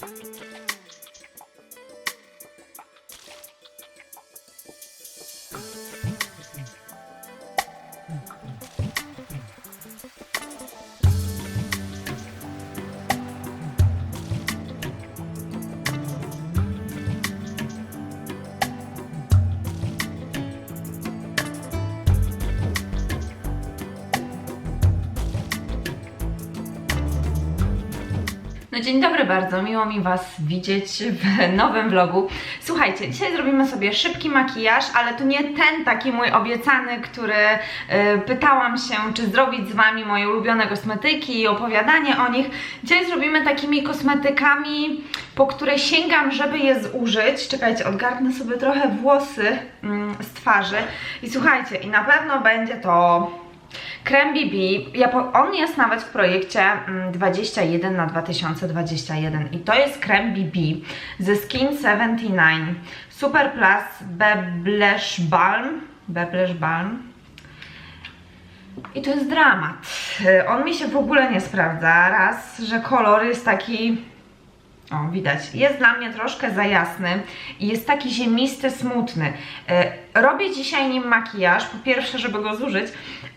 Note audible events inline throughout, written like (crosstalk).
No dzień dobry bardzo, miło mi Was widzieć w nowym vlogu. Słuchajcie, dzisiaj zrobimy sobie szybki makijaż, ale to nie ten taki mój obiecany, który y, pytałam się, czy zrobić z Wami moje ulubione kosmetyki i opowiadanie o nich. Dzisiaj zrobimy takimi kosmetykami, po które sięgam, żeby je zużyć. Czekajcie, odgarnę sobie trochę włosy mm, z twarzy i słuchajcie, i na pewno będzie to Krem BB, on jest nawet w projekcie mm, 21 na 2021 i to jest krem BB ze Skin 79 Super Plus Beblesh Balm. Beblesh Balm. I to jest dramat. Y, On mi się w ogóle nie sprawdza. Raz, że kolor jest taki o, widać. Jest dla mnie troszkę za jasny i jest taki ziemisty, smutny. E, Robię dzisiaj nim makijaż, po pierwsze, żeby go zużyć,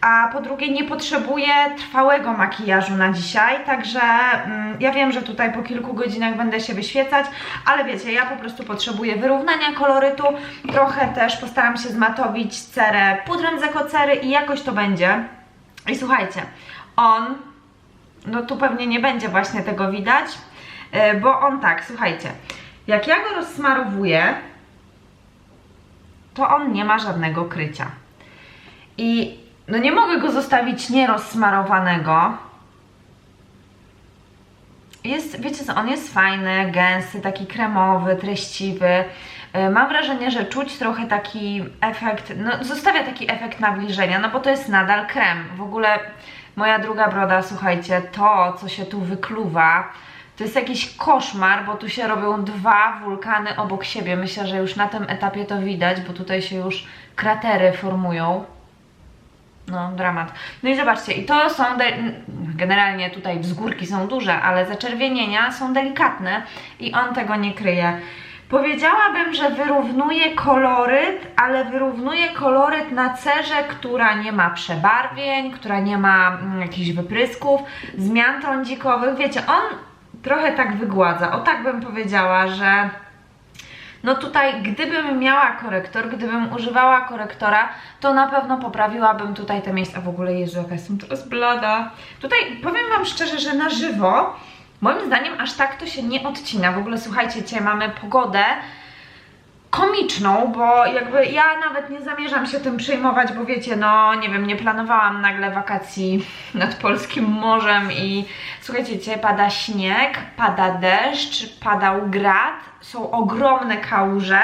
a po drugie nie potrzebuję trwałego makijażu na dzisiaj, także mm, ja wiem, że tutaj po kilku godzinach będę się wyświecać, ale wiecie, ja po prostu potrzebuję wyrównania kolorytu, trochę też postaram się zmatowić cerę pudrem z ekocery i jakoś to będzie. I słuchajcie, on, no tu pewnie nie będzie właśnie tego widać, bo on tak, słuchajcie, jak ja go rozsmarowuję, to on nie ma żadnego krycia. I no nie mogę go zostawić nierozsmarowanego. Jest, wiecie co, on jest fajny, gęsty, taki kremowy, treściwy. E, Mam wrażenie, że czuć trochę taki efekt, no zostawia taki efekt nawilżenia, no bo to jest nadal krem. W ogóle moja druga broda, słuchajcie, to co się tu wykluwa, to jest jakiś koszmar, bo tu się robią dwa wulkany obok siebie. Myślę, że już na tym etapie to widać, bo tutaj się już kratery formują. No, dramat. No i zobaczcie, i to są, generalnie tutaj wzgórki są duże, ale zaczerwienienia są delikatne i on tego nie kryje. Powiedziałabym, że wyrównuje koloryt, ale wyrównuje koloryt na cerze, która nie ma przebarwień, która nie ma mm, jakichś wyprysków, zmian trądzikowych. Wiecie, on trochę tak wygładza. O tak bym powiedziała, że no tutaj gdybym miała korektor, gdybym używała korektora, to na pewno poprawiłabym tutaj te miejsca. W ogóle Jezu, jaka jestem teraz blada. Tutaj powiem Wam szczerze, że na żywo moim zdaniem aż tak to się nie odcina. W ogóle słuchajcie, dzisiaj mamy pogodę komiczną, bo jakby ja nawet nie zamierzam się tym przejmować, bo wiecie, no nie wiem, nie planowałam nagle wakacji (laughs) nad polskim morzem i słuchajcie, dzisiaj pada śnieg, pada deszcz, padał grad, są ogromne kałuże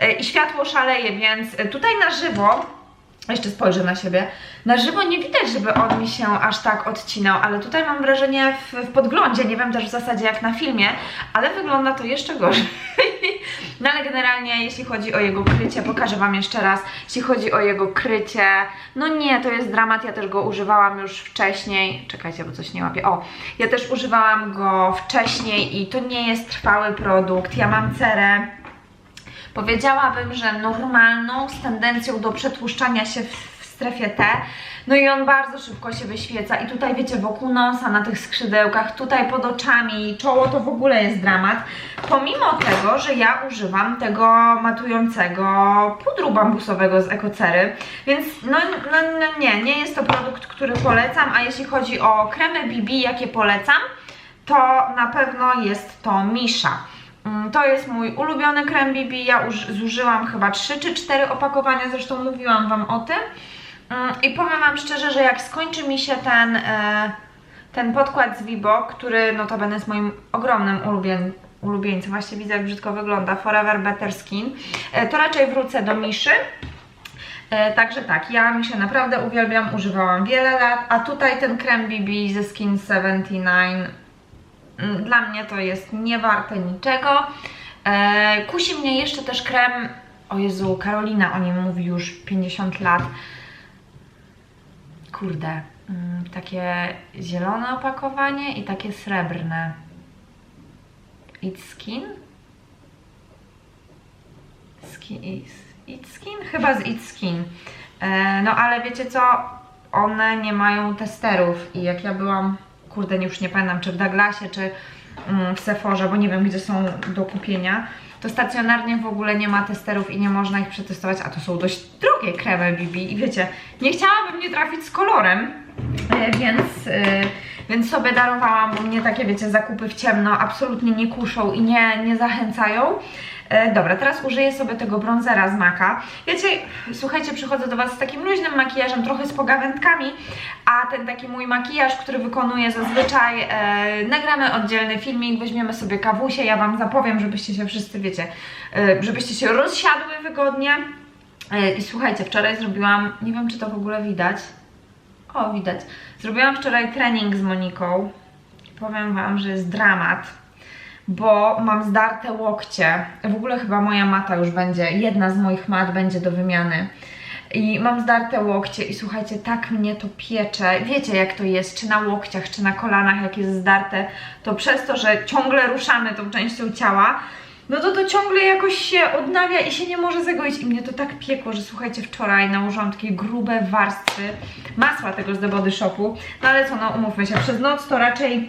e, i światło szaleje, więc tutaj na żywo jeszcze spojrzę na siebie. Na żywo nie widać, żeby on mi się aż tak odcinał, ale tutaj mam wrażenie w, w podglądzie, nie wiem też w zasadzie jak na filmie, ale wygląda to jeszcze gorzej. (laughs) No ale generalnie jeśli chodzi o jego krycie, pokażę Wam jeszcze raz, jeśli chodzi o jego krycie, no nie, to jest dramat, ja też go używałam już wcześniej, czekajcie, bo coś nie łapię, o, ja też używałam go wcześniej i to nie jest trwały produkt, ja mam cerę, Powiedziałabym, że normalną, z tendencją do przetłuszczania się w, strefie T. No i on bardzo szybko się wyświeca. I tutaj wiecie, wokół nosa, na tych skrzydełkach, tutaj pod oczami, czoło to w ogóle jest dramat. Pomimo tego, że ja używam tego matującego pudru bambusowego z ekocery, więc no, no, no nie, nie jest to produkt, który polecam, a jeśli chodzi o kremy BB, jakie polecam, to na pewno jest to Misza. Mm, To jest mój ulubiony krem BB. Ja uż, zużyłam chyba 3 czy 4 opakowania, zresztą mówiłam Wam o tym. Mm, I powiem Wam szczerze, że jak skończy mi się ten, e, ten podkład z Vibo, który notabene jest moim ogromnym ulubien, ulubieńcem, właśnie widzę jak brzydko wygląda, Forever Better Skin, e, to raczej wrócę do Miszy. E, także tak, ja Miszę naprawdę uwielbiam, używałam wiele lat, a tutaj ten krem BB ze Skin 79 Mm, Dla mnie to jest niewarte niczego. E, kusi mnie jeszcze też krem, o Jezu, Karolina o nim mówi już 50 lat. Kurde, mm, takie zielone opakowanie i takie srebrne. It's Skin? Skin, It's Skin? Chyba z It's Skin. E, no ale wiecie co? One nie mają testerów i jak ja byłam, kurde, już nie pamiętam, czy w Douglasie, czy mm, w Sephorze, bo nie wiem, gdzie są do kupienia, to stacjonarnie w ogóle nie ma testerów i nie można ich przetestować, a to są dość drogie kremy BB i wiecie, nie chciałabym nie trafić z kolorem, e, więc, e, więc sobie darowałam, bo mnie takie, wiecie, zakupy w ciemno. Absolutnie nie kuszą i nie, nie zachęcają. E, dobra, teraz użyję sobie tego bronzera z Maka. Wiecie, słuchajcie, przychodzę do Was z takim luźnym makijażem, trochę z pogawędkami, a ten taki mój makijaż, który wykonuję zazwyczaj, e, nagramy oddzielny filmik, weźmiemy sobie kawusie, ja Wam zapowiem, żebyście się wszyscy, wiecie, e, żebyście się rozsiadły wygodnie. E, I słuchajcie, wczoraj zrobiłam, nie wiem czy to w ogóle widać, o widać, zrobiłam wczoraj trening z Moniką. Powiem Wam, że jest dramat bo mam zdarte łokcie. W ogóle chyba moja mata już będzie, jedna z moich mat będzie do wymiany. I mam zdarte łokcie i słuchajcie, tak mnie to piecze. Wiecie jak to jest, czy na łokciach, czy na kolanach, jak jest zdarte, to przez to, że ciągle ruszamy tą częścią ciała, no to to ciągle jakoś się odnawia i się nie może zagoić. I mnie to tak piekło, że słuchajcie, wczoraj nałożyłam takie grube warstwy masła tego z The Body Shopu. No ale co, no umówmy się, przez noc to raczej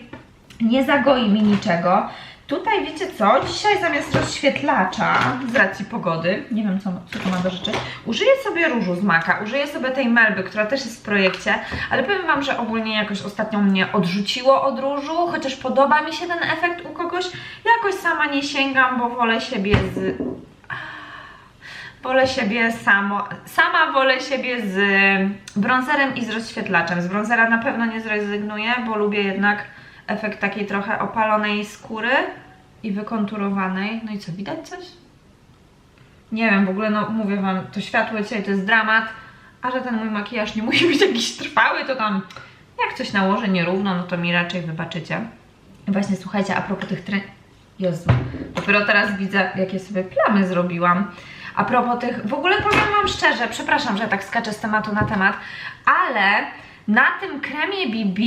nie zagoi mi niczego. Tutaj wiecie co? Dzisiaj zamiast rozświetlacza z racji pogody, nie wiem co, co to ma do rzeczy, użyję sobie różu z maka, użyję sobie tej melby, która też jest w projekcie, ale powiem Wam, że ogólnie jakoś ostatnio mnie odrzuciło od różu, chociaż podoba mi się ten efekt u kogoś, jakoś sama nie sięgam, bo wolę siebie z... Wolę siebie samo, sama wolę siebie z bronzerem i z rozświetlaczem. Z bronzera na pewno nie zrezygnuję, bo lubię jednak efekt takiej trochę opalonej skóry i wykonturowanej. No i co, widać coś? Nie wiem, w ogóle no mówię Wam, to światło dzisiaj to jest dramat, a że ten mój makijaż nie (laughs) musi być jakiś trwały, to tam jak coś nałożę nierówno, no to mi raczej wybaczycie. Właśnie słuchajcie, a propos tych tre... Jezu, dopiero teraz widzę, jakie sobie plamy zrobiłam. A propos tych, w ogóle powiem Wam szczerze, przepraszam, że tak skaczę z tematu na temat, ale na tym kremie BB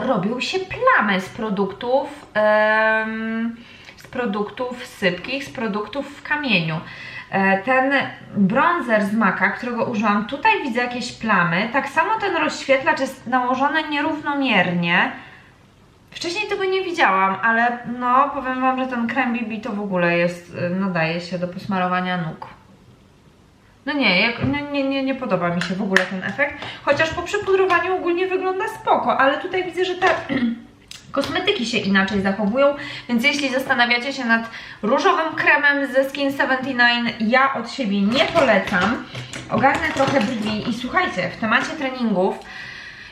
robią się plamy z produktów, em, z produktów sypkich, z produktów w kamieniu. E, Ten bronzer z Maka, którego użyłam, tutaj widzę jakieś plamy. Tak samo ten rozświetlacz jest nałożony nierównomiernie. Wcześniej tego nie widziałam, ale no powiem Wam, że ten krem BB to w ogóle jest, y, nadaje się do posmarowania nóg. No nie, jak, no nie, nie, nie podoba mi się w ogóle ten efekt, chociaż po przypudrowaniu ogólnie wygląda spoko, ale tutaj widzę, że te (clears throat) kosmetyki się inaczej zachowują, więc jeśli zastanawiacie się nad różowym kremem ze Skin 79, ja od siebie nie polecam. Ogarnę trochę brwi i słuchajcie, w temacie treningów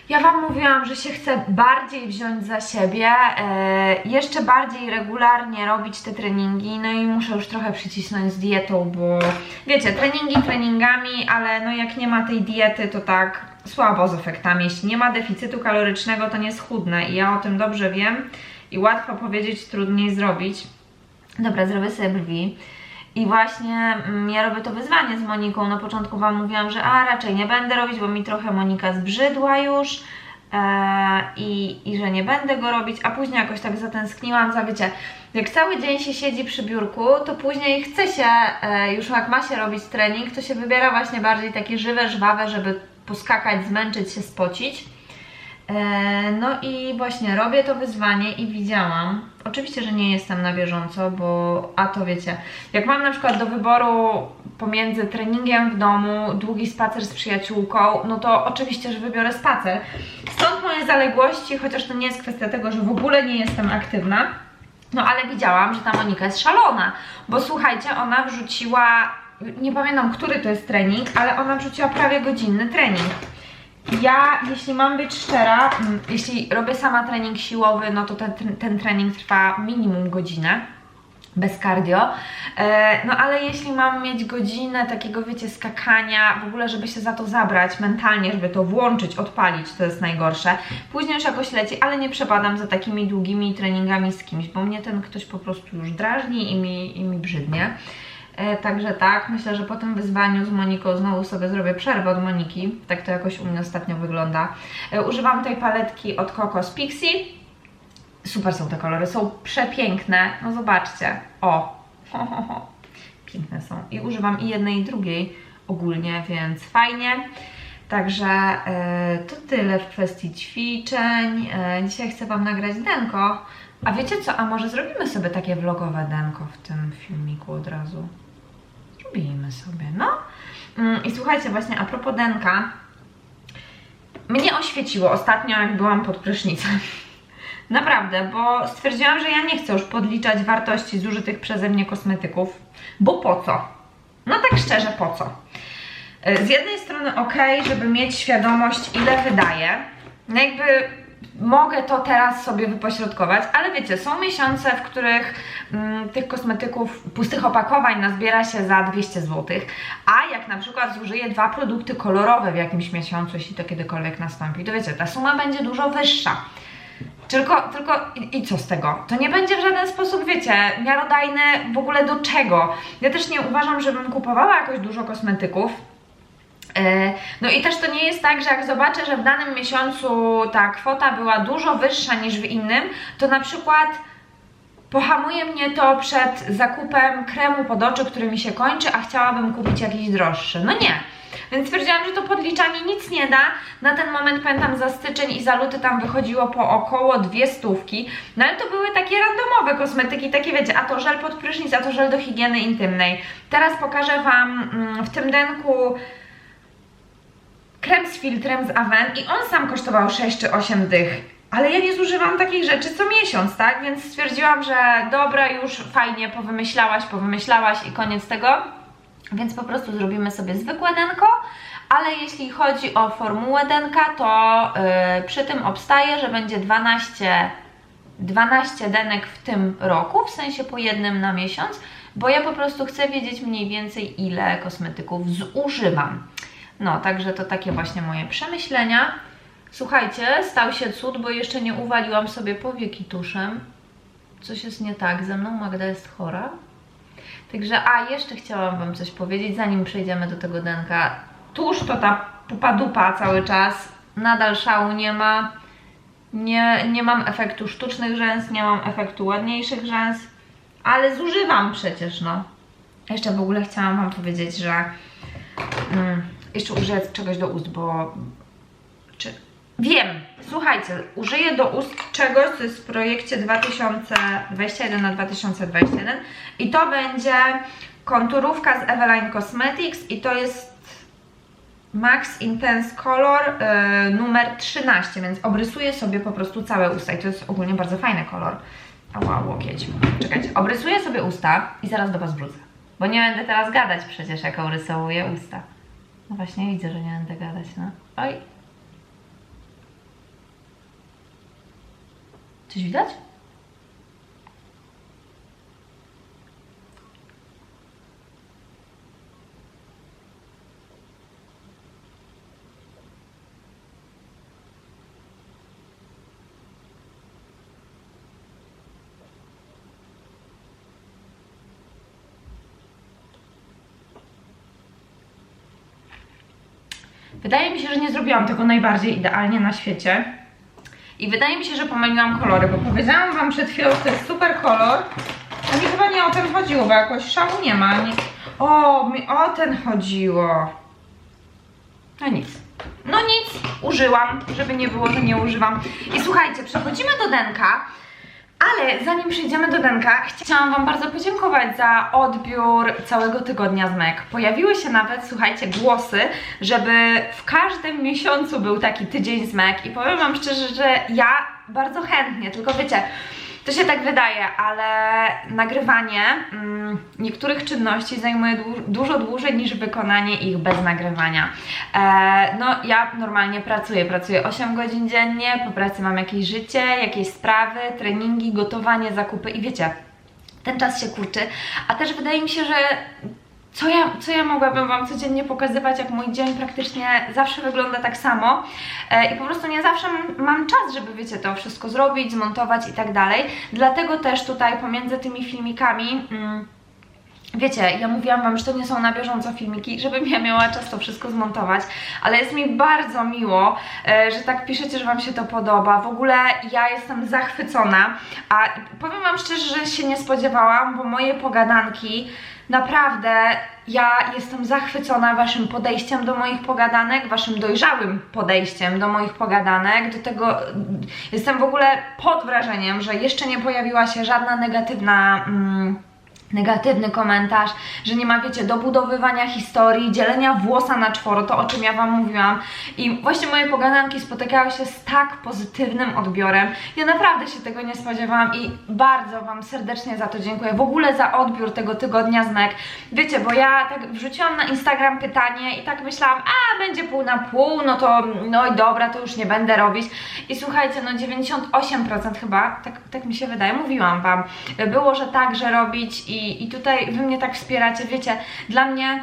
ja Wam mówiłam, że się chcę bardziej wziąć za siebie, e, jeszcze bardziej regularnie robić te treningi, no i muszę już trochę przycisnąć z dietą, bo wiecie, treningi treningami, ale no jak nie ma tej diety, to tak słabo z efektami. Jeśli nie ma deficytu kalorycznego, to nie schudnę i ja o tym dobrze wiem i łatwo powiedzieć, trudniej zrobić. Dobra, zrobię sobie brwi. I właśnie mm, ja robię to wyzwanie z Moniką. Na początku Wam mówiłam, że a raczej nie będę robić, bo mi trochę Monika zbrzydła już e, i, i że nie będę go robić, a później jakoś tak zatęskniłam za wiecie. Jak cały dzień się siedzi przy biurku, to później chce się, e, już jak ma się robić trening, to się wybiera właśnie bardziej takie żywe, żwawe, żeby poskakać, zmęczyć się, spocić. E, No i właśnie robię to wyzwanie i widziałam, oczywiście, że nie jestem na bieżąco, bo a to wiecie, jak mam na przykład do wyboru pomiędzy treningiem w domu, długi spacer z przyjaciółką, no to oczywiście, że wybiorę spacer. Stąd moje zaległości, chociaż to nie jest kwestia tego, że w ogóle nie jestem aktywna, no ale widziałam, że ta Monika jest szalona, bo słuchajcie, ona wrzuciła, nie pamiętam, który to jest trening, ale ona wrzuciła prawie godzinny trening. Ja, jeśli mam być szczera, jeśli robię sama trening siłowy, no to ten, ten trening trwa minimum godzinę. Bez cardio. E, no ale jeśli mam mieć godzinę takiego, wiecie, skakania, w ogóle, żeby się za to zabrać mentalnie, żeby to włączyć, odpalić, to jest najgorsze. Później już jakoś leci, ale nie przepadam za takimi długimi treningami z kimś, bo mnie ten ktoś po prostu już drażni i mi, i mi brzydnie. E, Także tak, myślę, że po tym wyzwaniu z Moniką znowu sobie zrobię przerwę od Moniki. Tak to jakoś u mnie ostatnio wygląda. E, Używam tej paletki od Coco z Pixie. Super są te kolory, są przepiękne. No zobaczcie. O, (laughs) piękne są. I używam i jednej, i drugiej ogólnie, więc fajnie. Także e, to tyle w kwestii ćwiczeń. E, dzisiaj chcę Wam nagrać denko. A wiecie co? A może zrobimy sobie takie vlogowe denko w tym filmiku od razu? Sobie, no. Mm, I słuchajcie, właśnie a propos denka, mnie oświeciło ostatnio, jak byłam pod prysznicem. (laughs) Naprawdę, bo stwierdziłam, że ja nie chcę już podliczać wartości zużytych przeze mnie kosmetyków, bo po co? No tak szczerze, po co? Y, Z jednej strony ok, żeby mieć świadomość, ile wydaję. No jakby mogę to teraz sobie wypośrodkować, ale wiecie, są miesiące, w których mm, tych kosmetyków, pustych opakowań nazbiera się za 200 zł, a jak na przykład zużyję dwa produkty kolorowe w jakimś miesiącu, jeśli to kiedykolwiek nastąpi, to wiecie, ta suma będzie dużo wyższa. Tylko, tylko i, i co z tego? To nie będzie w żaden sposób, wiecie, miarodajne w ogóle do czego. Ja też nie uważam, żebym kupowała jakoś dużo kosmetyków. E, No i też to nie jest tak, że jak zobaczę, że w danym miesiącu ta kwota była dużo wyższa niż w innym, to na przykład pohamuje mnie to przed zakupem kremu pod oczy, który mi się kończy, a chciałabym kupić jakiś droższy. No nie. Więc stwierdziłam, że to podliczanie nic nie da. Na ten moment pamiętam za styczeń i za luty tam wychodziło po około dwie stówki. No ale to były takie randomowe kosmetyki, takie wiecie, a to żel pod prysznic, a to żel do higieny intymnej. Teraz pokażę Wam mm, w tym denku krem z filtrem z Aven i on sam kosztował 6 czy 8 dych. Ale ja nie zużywam takich rzeczy co miesiąc, tak? Więc stwierdziłam, że dobra, już fajnie powymyślałaś, powymyślałaś i koniec tego. Więc po prostu zrobimy sobie zwykłe denko, ale jeśli chodzi o formułę denka, to yy, przy tym obstaję, że będzie 12, 12 denek w tym roku, w sensie po jednym na miesiąc, bo ja po prostu chcę wiedzieć mniej więcej ile kosmetyków zużywam. No, także to takie właśnie moje przemyślenia. Słuchajcie, stał się cud, bo jeszcze nie uwaliłam sobie powieki tuszem. Coś jest nie tak ze mną, Magda jest chora. Także, a jeszcze chciałam Wam coś powiedzieć, zanim przejdziemy do tego denka. Tusz to ta pupa dupa cały czas, nadal szału nie ma. Nie, nie mam efektu sztucznych rzęs, nie mam efektu ładniejszych rzęs, ale zużywam przecież, no. Jeszcze w ogóle chciałam Wam powiedzieć, że mm, jeszcze użyję czegoś do ust, bo czy... Wiem, słuchajcie, użyję do ust czegoś, co jest w projekcie 2021 na 2021 i to będzie konturówka z Eveline Cosmetics i to jest Max Intense Color y, numer 13, więc obrysuję sobie po prostu całe usta i to jest ogólnie bardzo fajny kolor. Ała, łokieć. Czekajcie, obrysuję sobie usta i zaraz do Was wrócę. Bo nie będę teraz gadać przecież, jak orysowuję usta. No właśnie widzę, że nie będę gadać, no. Oj. Coś widać? Wydaje mi się, że nie zrobiłam tego najbardziej idealnie na świecie. I wydaje mi się, że pomyliłam kolory, bo powiedziałam Wam przed chwilą, że to jest super kolor. A mi chyba nie o ten chodziło, bo jakoś szału nie ma. Nie... O, mi o ten chodziło. No nic. No nic, użyłam, żeby nie było, że nie używam. I słuchajcie, przechodzimy do denka. Ale zanim przejdziemy do denka, chciałam Wam bardzo podziękować za odbiór całego tygodnia z MEK. Pojawiły się nawet, słuchajcie, głosy, żeby w każdym miesiącu był taki tydzień z MEK i powiem Wam szczerze, że ja bardzo chętnie, tylko wiecie, to się tak wydaje, ale nagrywanie mm, niektórych czynności zajmuje dłu dużo dłużej niż wykonanie ich bez nagrywania. E, no, ja normalnie pracuję, pracuję 8 godzin dziennie, po pracy mam jakieś życie, jakieś sprawy, treningi, gotowanie, zakupy i wiecie, ten czas się kurczy, a też wydaje mi się, że co ja, co ja mogłabym Wam codziennie pokazywać, jak mój dzień praktycznie zawsze wygląda tak samo e, i po prostu nie zawsze mam czas, żeby wiecie, to wszystko zrobić, zmontować i tak dalej. Dlatego też tutaj pomiędzy tymi filmikami mm, Wiecie, ja mówiłam Wam, że to nie są na bieżąco filmiki, (laughs) żebym ja miała czas to wszystko zmontować, ale jest mi bardzo miło, e, że tak piszecie, że Wam się to podoba. W ogóle ja jestem zachwycona, a powiem Wam szczerze, że się nie spodziewałam, bo moje pogadanki naprawdę ja jestem zachwycona Waszym podejściem do moich pogadanek, Waszym dojrzałym podejściem do moich pogadanek. Do tego jestem w ogóle pod wrażeniem, że jeszcze nie pojawiła się żadna negatywna. Mm, negatywny komentarz, że nie ma, wiecie, dobudowywania historii, dzielenia włosa na czworo, to o czym ja Wam mówiłam. I właśnie moje pogadanki spotykały się z tak pozytywnym odbiorem. Ja naprawdę się tego nie spodziewałam i bardzo Wam serdecznie za to dziękuję. W ogóle za odbiór tego tygodnia z MEK. Wiecie, bo ja tak wrzuciłam na Instagram pytanie i tak myślałam, a będzie pół na pół, no to no i dobra, to już nie będę robić. I słuchajcie, no 98% chyba, tak, tak mi się wydaje, mówiłam Wam, było, że tak, że robić i i, tutaj Wy mnie tak wspieracie, wiecie, dla mnie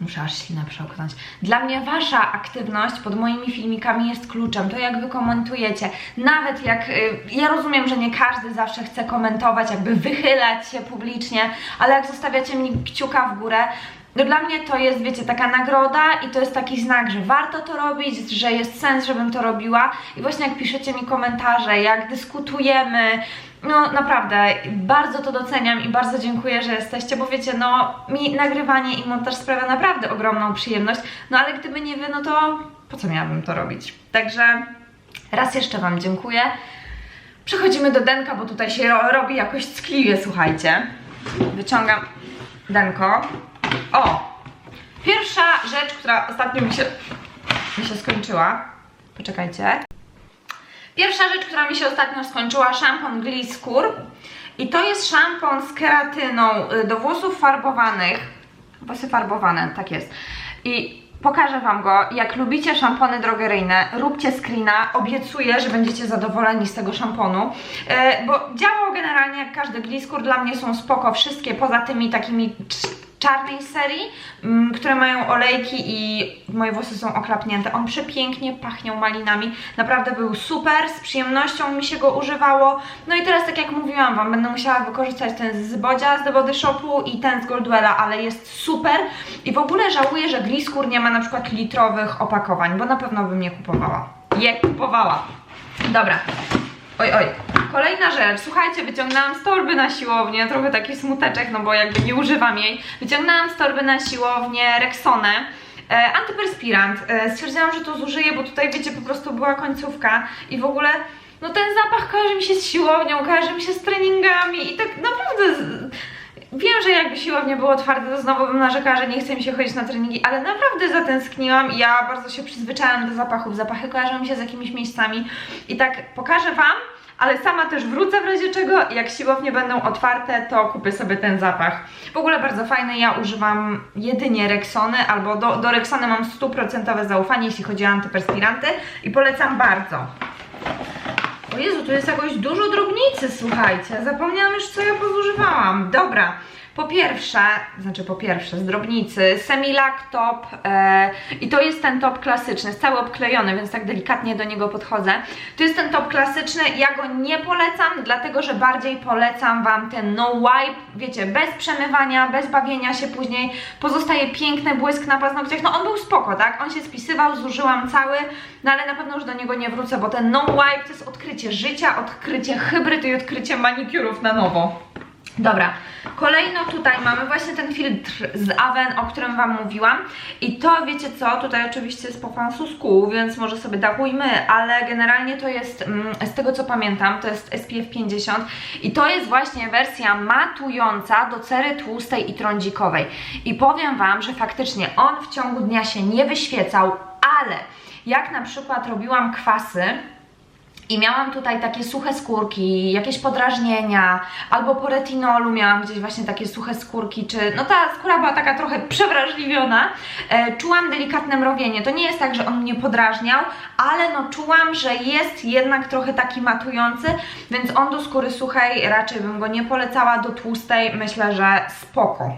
muszę aż ślinę przełknąć. Dla mnie Wasza aktywność pod moimi filmikami jest kluczem. To jak Wy komentujecie, nawet jak, y, ja rozumiem, że nie każdy zawsze chce komentować, jakby wychylać się publicznie, ale jak zostawiacie mi kciuka w górę, no dla mnie to jest, wiecie, taka nagroda i to jest taki znak, że warto to robić, że jest sens, żebym to robiła. I właśnie jak piszecie mi komentarze, jak dyskutujemy, no naprawdę, bardzo to doceniam i bardzo dziękuję, że jesteście, bo wiecie, no mi nagrywanie i montaż sprawia naprawdę ogromną przyjemność, no ale gdyby nie wy, no to po co miałabym to robić? Także raz jeszcze Wam dziękuję. Przechodzimy do denka, bo tutaj się robi jakoś ckliwie, słuchajcie. Wyciągam denko. O! Pierwsza rzecz, która ostatnio mi się, mi się skończyła. Poczekajcie. Pierwsza rzecz, która mi się ostatnio skończyła, szampon Gliskur. I to jest szampon z keratyną y, do włosów farbowanych. Włosy farbowane, tak jest. I pokażę Wam go. Jak lubicie szampony drogeryjne, róbcie screena. Obiecuję, że będziecie zadowoleni z tego szamponu. Yy, bo działał generalnie jak każdy Gliskur. Dla mnie są spoko wszystkie, poza tymi takimi czarnej serii, mm, które mają olejki i moje włosy są oklapnięte. On przepięknie pachniał malinami, naprawdę był super, z przyjemnością mi się go używało. No i teraz tak jak mówiłam Wam, będę musiała wykorzystać ten z Bodzia z The Body Shopu i ten z Goldwella, ale jest super i w ogóle żałuję, że Gliskur nie ma na przykład litrowych opakowań, bo na pewno bym je kupowała. Je kupowała. Dobra, Oj, oj. Kolejna rzecz. Słuchajcie, wyciągnęłam z torby na siłownię. Trochę taki smuteczek, no bo jakby nie używam jej. Wyciągnęłam z torby na siłownię Rexonę. E, antyperspirant. E, stwierdziłam, że to zużyję, bo tutaj wiecie, po prostu była końcówka i w ogóle no ten zapach kojarzy mi się z siłownią, kojarzy mi się z treningami i tak naprawdę z... Wiem, że jakby siłownia była otwarta, to znowu bym narzekała, że nie chce mi się chodzić na treningi, ale naprawdę zatęskniłam i ja bardzo się przyzwyczaiłam do zapachów. Zapachy kojarzą mi się z jakimiś miejscami i tak pokażę Wam, ale sama też wrócę w razie czego. Jak siłownie będą otwarte, to kupię sobie ten zapach. W ogóle bardzo fajny, ja używam jedynie Rexony, albo do, do Rexony mam stuprocentowe zaufanie, jeśli chodzi o antyperspiranty i polecam bardzo. O Jezu, tu jest jakoś dużo drobnicy, słuchajcie. Zapomniałam już, co ja pozużywałam. Dobra. Po pierwsze, znaczy po pierwsze z drobnicy, Semilac top e, i to jest ten top klasyczny, jest cały obklejony, więc tak delikatnie do niego podchodzę. To jest ten top klasyczny, ja go nie polecam, dlatego że bardziej polecam Wam ten no wipe, wiecie, bez przemywania, bez bawienia się później, pozostaje piękny błysk na paznokciach, no on był spoko, tak, on się spisywał, zużyłam cały, no ale na pewno już do niego nie wrócę, bo ten no wipe to jest odkrycie życia, odkrycie hybryd i odkrycie manikürów na nowo. Dobra, kolejno tutaj mamy właśnie ten filtr z Aven, o którym Wam mówiłam. I to wiecie co, tutaj oczywiście jest po francusku, więc może sobie dachujmy, ale generalnie to jest, mm, z tego co pamiętam, to jest SPF 50 i to jest właśnie wersja matująca do cery tłustej i trądzikowej. I powiem Wam, że faktycznie on w ciągu dnia się nie wyświecał, ale jak na przykład robiłam kwasy, i miałam tutaj takie suche skórki, jakieś podrażnienia, albo po retinolu miałam gdzieś właśnie takie suche skórki, czy no ta skóra była taka trochę przewrażliwiona. E, czułam delikatne mrowienie. To nie jest tak, że on mnie podrażniał, ale no czułam, że jest jednak trochę taki matujący, więc on do skóry suchej raczej bym go nie polecała, do tłustej myślę, że spoko.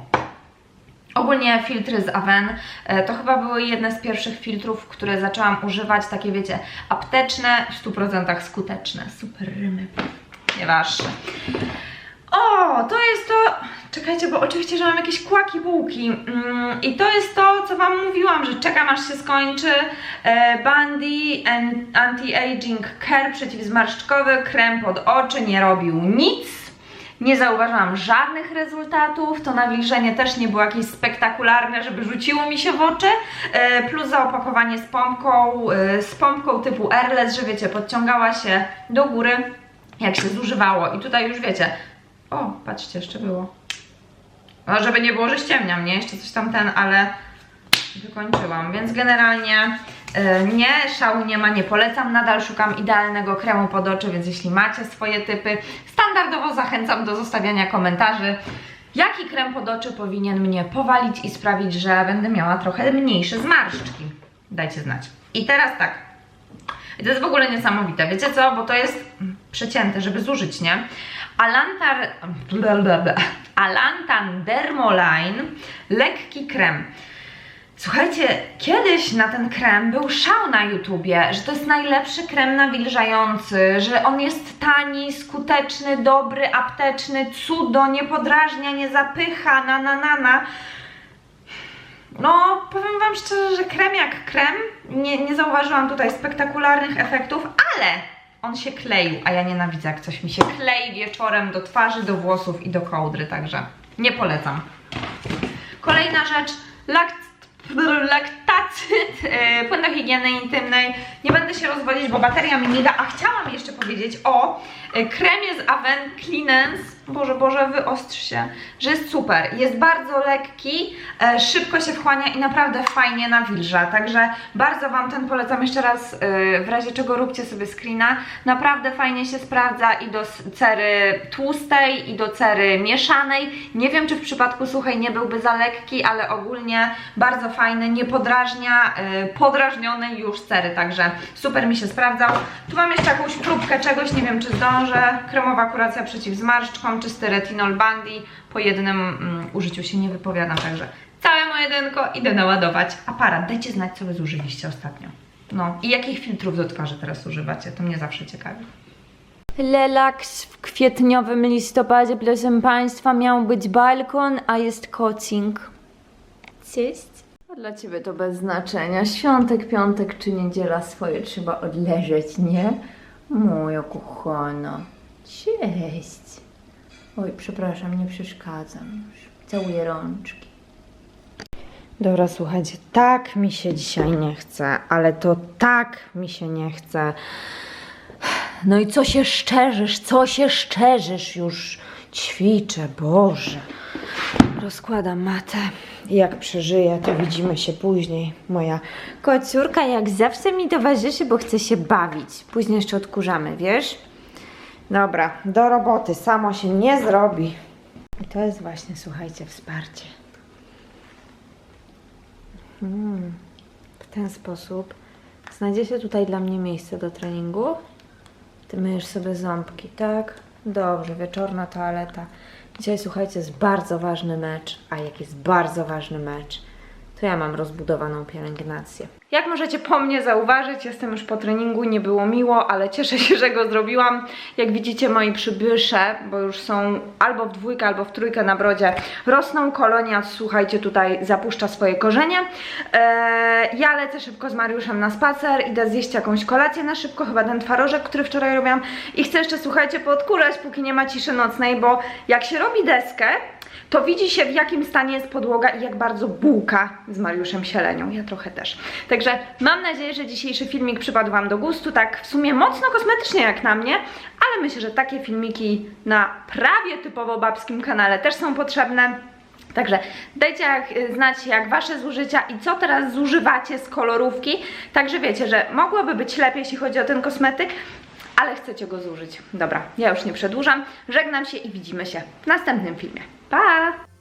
Ogólnie filtry z Aven e, to chyba były jedne z pierwszych filtrów, które zaczęłam używać, takie wiecie, apteczne, w 100% skuteczne. Super rymy, nieważne. O, to jest to, czekajcie, bo oczywiście, że mam jakieś kłaki bułki mm, i to jest to, co Wam mówiłam, że czekam aż się skończy e, Bandy and Anti-Aging Care przeciwzmarszczkowy, krem pod oczy, nie robił nic. Nie zauważyłam żadnych rezultatów, to nawilżenie też nie było jakieś spektakularne, żeby rzuciło mi się w oczy, e, plus zaopakowanie z pompką, e, z pompką typu Airless, że wiecie, podciągała się do góry, jak się zużywało i tutaj już wiecie, o, patrzcie, jeszcze było. No, żeby nie było, że ściemniam, nie? Jeszcze coś tam ten, ale wykończyłam, więc generalnie nie, szału nie ma, nie polecam, nadal szukam idealnego kremu pod oczy, więc jeśli macie swoje typy, standardowo zachęcam do zostawiania komentarzy, jaki krem pod oczy powinien mnie powalić i sprawić, że będę miała trochę mniejsze zmarszczki. Dajcie znać. I teraz tak, i to jest w ogóle niesamowite, wiecie co, bo to jest przecięte, żeby zużyć, nie? Alantar... blablabla. (laughs) Alantan Dermoline, lekki krem. Słuchajcie, kiedyś na ten krem był szał na YouTubie, że to jest najlepszy krem nawilżający, że on jest tani, skuteczny, dobry, apteczny, cudo, nie podrażnia, nie zapycha, na na na na. No, powiem Wam szczerze, że krem jak krem, nie, nie zauważyłam tutaj spektakularnych efektów, ale on się kleił, a ja nienawidzę jak coś mi się klei wieczorem do twarzy, do włosów i do kołdry, także nie polecam. Kolejna rzecz, lakt, laktacyt, yy, płyn do higieny intymnej. Nie będę się rozwodzić, bo bateria mi nie da, a chciałam jeszcze powiedzieć o y, kremie z Aven Cleanance. Boże, Boże, wyostrz się, że jest super. Jest bardzo lekki, e, szybko się wchłania i naprawdę fajnie nawilża. Także bardzo Wam ten polecam jeszcze raz, e, w razie czego róbcie sobie screena. Naprawdę fajnie się sprawdza i do cery tłustej i do cery mieszanej. Nie wiem, czy w przypadku suchej nie byłby za lekki, ale ogólnie bardzo fajny, nie podrażnia e, podrażnionej już cery, także super mi się sprawdzał. Tu mam jeszcze jakąś próbkę czegoś, nie wiem czy zdążę. Kremowa kuracja przeciw zmarszczkom, czysty retinol Bandy. Po jednym mm, użyciu się nie wypowiadam, także całe moje denko idę naładować aparat. Dajcie znać, co wy zużyliście ostatnio. No i jakich filtrów do twarzy teraz używacie, to mnie zawsze ciekawi. Relaks w kwietniowym listopadzie, proszę Państwa, miał być balkon, a jest coaching. Cześć. A dla Ciebie to bez znaczenia. Świątek, piątek czy niedziela swoje trzeba odleżeć, nie? Moja kochana. Cześć. Oj, przepraszam, nie przeszkadzam już. Całuję rączki. Dobra, słuchajcie, tak mi się dzisiaj nie chce, ale to tak mi się nie chce. No i co się szczerzysz, co się szczerzysz już? Ćwiczę, Boże. Rozkładam matę. Jak przeżyję, to widzimy się później. Moja kociurka jak zawsze mi towarzyszy, bo chce się bawić. Później jeszcze odkurzamy, wiesz? Dobra, do roboty. Samo się nie zrobi. I to jest właśnie, słuchajcie, wsparcie. Hmm. W ten sposób znajdzie się tutaj dla mnie miejsce do treningu. Ty myjesz sobie ząbki, tak? Dobrze, wieczorna toaleta. Dzisiaj, słuchajcie, jest bardzo ważny mecz, a jak jest bardzo ważny mecz, to ja mam rozbudowaną pielęgnację. Jak możecie po mnie zauważyć, jestem już po treningu, nie było miło, ale cieszę się, że go zrobiłam. Jak widzicie, moi przybysze, bo już są albo w dwójkę, albo w trójkę na brodzie, rosną. Kolonia, słuchajcie, tutaj zapuszcza swoje korzenie. Eee, ja lecę szybko z Mariuszem na spacer, idę zjeść jakąś kolację na szybko, chyba ten twarożek, który wczoraj robiłam. I chcę jeszcze, słuchajcie, poodkurzać, póki nie ma ciszy nocnej, bo jak się robi deskę, to widzi się w jakim stanie jest podłoga i jak bardzo bułka z Mariuszem sielenią. Ja trochę też. Także mam nadzieję, że dzisiejszy filmik przypadł Wam do gustu, tak w sumie mocno kosmetycznie jak na mnie, ale myślę, że takie filmiki na prawie typowo babskim kanale też są potrzebne. Także dajcie jak, znać jak Wasze zużycia i co teraz zużywacie z kolorówki. Także wiecie, że mogłoby być lepiej, jeśli chodzi o ten kosmetyk, ale chcecie go zużyć. Dobra, ja już nie przedłużam. Żegnam się i widzimy się w następnym filmie. Pa!